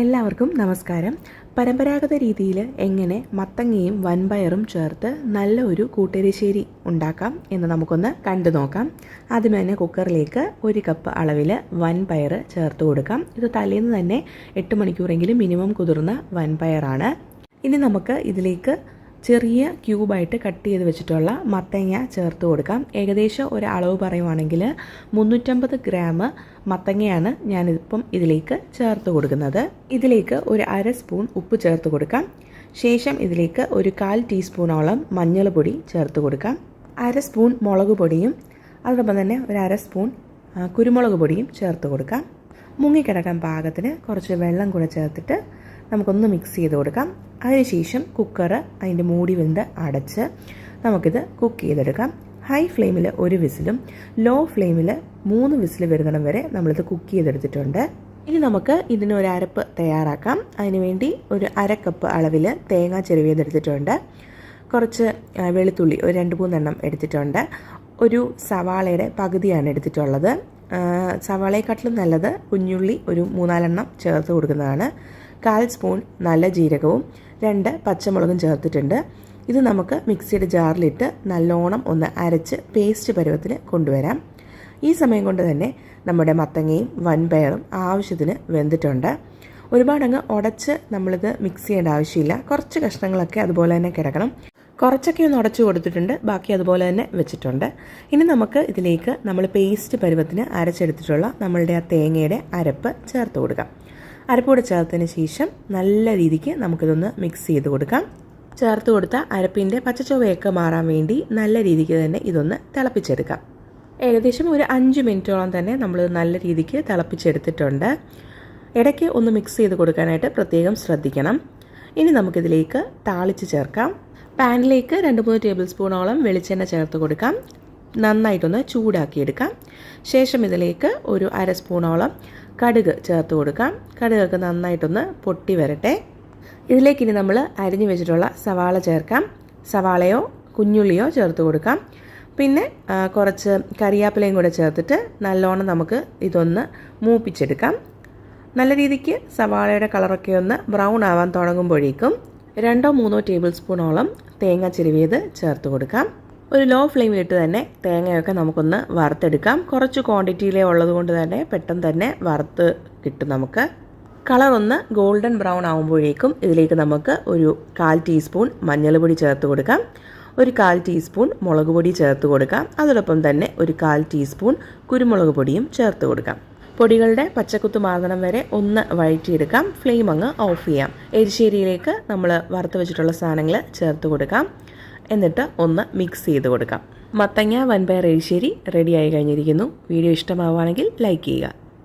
എല്ലാവർക്കും നമസ്കാരം. പരമ്പരാഗത രീതിയിൽ എങ്ങനെ മത്തങ്ങയും വൻപയറും ചേർത്ത് നല്ല ഒരു കൂട്ടരിശ്ശേരി ഉണ്ടാക്കാം എന്ന് നമുക്കൊന്ന് കണ്ടു നോക്കാം. ആദ്യം തന്നെ കുക്കറിലേക്ക് ഒരു കപ്പ് അളവിൽ വൻപയർ ചേർത്ത് കൊടുക്കാം. ഇത് തലേന്ന് തന്നെ എട്ട് മണിക്കൂറെങ്കിലും മിനിമം കുതിർന്ന വൻപയറാണ്. ഇനി നമുക്ക് ഇതിലേക്ക് ചെറിയ ക്യൂബായിട്ട് കട്ട് ചെയ്ത് വെച്ചിട്ടുള്ള മത്തങ്ങ ചേർത്ത് കൊടുക്കാം. ഏകദേശം ഒരു അളവ് പറയുവാണെങ്കിൽ മുന്നൂറ്റമ്പത് ഗ്രാം മത്തങ്ങയാണ് ഞാനിപ്പം ഇതിലേക്ക് ചേർത്ത് കൊടുക്കുന്നത്. ഇതിലേക്ക് ഒരു അര സ്പൂൺ ഉപ്പ് ചേർത്ത് കൊടുക്കാം. ശേഷം ഇതിലേക്ക് ഒരു കാൽ ടീസ്പൂണോളം മഞ്ഞൾ പൊടി ചേർത്ത് കൊടുക്കാം. അര സ്പൂൺ മുളക് പൊടിയും അതോടൊപ്പം തന്നെ ഒരു അര സ്പൂൺ കുരുമുളക് പൊടിയും ചേർത്ത് കൊടുക്കാം. മുങ്ങിക്കിടക്കാൻ പാകത്തിന് കുറച്ച് വെള്ളം കൂടെ ചേർത്തിട്ട് നമുക്കൊന്ന് മിക്സ് ചെയ്ത് കൊടുക്കാം. അതിനുശേഷം കുക്കർ അതിന്റെ മൂടി വെന്ത് അടച്ച് നമുക്കിത് കുക്ക് ചെയ്തെടുക്കാം. ഹൈ ഫ്ലെയിമിൽ ഒരു വിസിലും ലോ ഫ്ലെയിമിൽ മൂന്ന് വിസിൽ വരുന്നിടം വരെ നമ്മളിത് കുക്ക് ചെയ്തെടുത്തിട്ടുണ്ട്. ഇനി നമുക്ക് ഇതിനൊരു അരപ്പ് തയ്യാറാക്കാം. അതിനുവേണ്ടി ഒരു അരക്കപ്പ് കപ്പ് അളവിൽ തേങ്ങ ചെരുവിയതെടുത്തിട്ടുണ്ട് കുറച്ച് വെളുത്തുള്ളി ഒരു രണ്ട് മൂന്നെണ്ണം എടുത്തിട്ടുണ്ട്. ഒരു സവാളയുടെ പകുതിയാണ് എടുത്തിട്ടുള്ളത്. സവാളയെക്കാട്ടിലും നല്ലത് കുഞ്ഞുള്ളി ഒരു മൂന്നാലെണ്ണം ചേർത്ത് കൊടുക്കുന്നതാണ്. കാൽ സ്പൂൺ നല്ല ജീരകവും രണ്ട് പച്ചമുളകും ചേർത്തിട്ടുണ്ട്. ഇത് നമുക്ക് മിക്സിയുടെ ജാറിലിട്ട് നല്ലോണം ഒന്ന് അരച്ച് പേസ്റ്റ് പരുവത്തിൽ കൊണ്ടുവരാം. ഈ സമയം കൊണ്ട് തന്നെ നമ്മുടെ മത്തങ്ങയും വൻപയറും ആവശ്യത്തിന് വെന്തിട്ടുണ്ട്. ഒരുപാടങ്ങ് ഉടച്ച് നമ്മളിത് മിക്സ് ചെയ്യേണ്ട ആവശ്യമില്ല. കുറച്ച് കഷ്ണങ്ങളൊക്കെ അതുപോലെ തന്നെ കിടക്കണം. കുറച്ചൊക്കെ ഒന്ന് ഉടച്ചു കൊടുത്തിട്ടുണ്ട്. ബാക്കി അതുപോലെ തന്നെ വെച്ചിട്ടുണ്ട്. ഇനി നമുക്ക് ഇതിലേക്ക് നമ്മൾ പേസ്റ്റ് പരുവത്തിന് അരച്ചെടുത്തിട്ടുള്ള നമ്മളുടെ ആ തേങ്ങയുടെ അരപ്പ് ചേർത്ത് കൊടുക്കാം. അരപ്പ് കൂടെ ചേർത്തതിന് ശേഷം നല്ല രീതിക്ക് നമുക്കിതൊന്ന് മിക്സ് ചെയ്ത് കൊടുക്കാം. ചേർത്ത് കൊടുത്ത അരപ്പിന്റെ പച്ചച്ചുവയൊക്കെ മാറാൻ വേണ്ടി നല്ല രീതിക്ക് തന്നെ ഇതൊന്ന് തിളപ്പിച്ചെടുക്കാം. ഏകദേശം ഒരു അഞ്ച് മിനിറ്റോളം തന്നെ നമ്മൾ നല്ല രീതിക്ക് തിളപ്പിച്ചെടുത്തിട്ടുണ്ട്. ഇടയ്ക്ക് ഒന്ന് മിക്സ് ചെയ്ത് കൊടുക്കാനായിട്ട് പ്രത്യേകം ശ്രദ്ധിക്കണം. ഇനി നമുക്കിതിലേക്ക് താളിച്ച് ചേർക്കാം. പാനിലേക്ക് രണ്ട് മൂന്ന് ടേബിൾ സ്പൂണോളം വെളിച്ചെണ്ണ ചേർത്ത് കൊടുക്കാം. നന്നായിട്ടൊന്ന് ചൂടാക്കിയെടുക്കാം. ശേഷം ഇതിലേക്ക് ഒരു അര സ്പൂണോളം കടുക് ചേർത്ത് കൊടുക്കാം. കടുകൊക്കെ നന്നായിട്ടൊന്ന് പൊട്ടി വരട്ടെ. ഇതിലേക്ക് ഇനി നമ്മൾ അരിഞ്ഞു വെച്ചിട്ടുള്ള സവാള ചേർക്കാം. സവാളയോ കുഞ്ഞുള്ളിയോ ചേർത്ത് കൊടുക്കാം. പിന്നെ കുറച്ച് കറിയാപ്പിലയും കൂടെ ചേർത്തിട്ട് നല്ലോണം നമുക്ക് ഇതൊന്ന് മൂപ്പിച്ചെടുക്കാം. നല്ല രീതിക്ക് സവാളയുടെ കളറൊക്കെ ഒന്ന് ബ്രൗൺ ആവാൻ തുടങ്ങുമ്പോഴേക്കും രണ്ടോ മൂന്നോ ടേബിൾ സ്പൂണോളം തേങ്ങ ചിരുവിയത് ചേർത്ത് കൊടുക്കാം. ഒരു ലോ ഫ്ലെയിമിലിട്ട് തന്നെ തേങ്ങയൊക്കെ നമുക്കൊന്ന് വറുത്തെടുക്കാം. കുറച്ച് ക്വാണ്ടിറ്റിയിലേ ഉള്ളത് കൊണ്ട് തന്നെ പെട്ടെന്ന് തന്നെ വറുത്ത് കിട്ടും നമുക്ക്. കളർ ഒന്ന് ഗോൾഡൻ ബ്രൗൺ ആകുമ്പോഴേക്കും ഇതിലേക്ക് നമുക്ക് ഒരു കാൽ ടീസ്പൂൺ മഞ്ഞൾപ്പൊടി ചേർത്ത് കൊടുക്കാം. ഒരു കാൽ ടീസ്പൂൺ മുളക് പൊടി ചേർത്ത് കൊടുക്കാം. അതോടൊപ്പം തന്നെ ഒരു കാൽ ടീസ്പൂൺ കുരുമുളക് പൊടിയും ചേർത്ത് കൊടുക്കാം. പൊടികളുടെ പച്ചക്കുത്ത് മാറണം വരെ ഒന്ന് വഴറ്റിയെടുക്കാം. ഫ്ലെയിം അങ്ങ് ഓഫ് ചെയ്യാം. എരിശ്ശേരിയിലേക്ക് നമ്മൾ വറുത്ത് വെച്ചിട്ടുള്ള സാധനങ്ങൾ ചേർത്ത് കൊടുക്കാം. എന്നിട്ട് ഒന്ന് മിക്സ് ചെയ്ത് കൊടുക്കാം. മത്തങ്ങ വൻപയർ എരിശ്ശേരി ആയി കഴിഞ്ഞിരിക്കുന്നു. വീഡിയോ ഇഷ്ടമാവുകയാണെങ്കിൽ ലൈക്ക് ചെയ്യുക.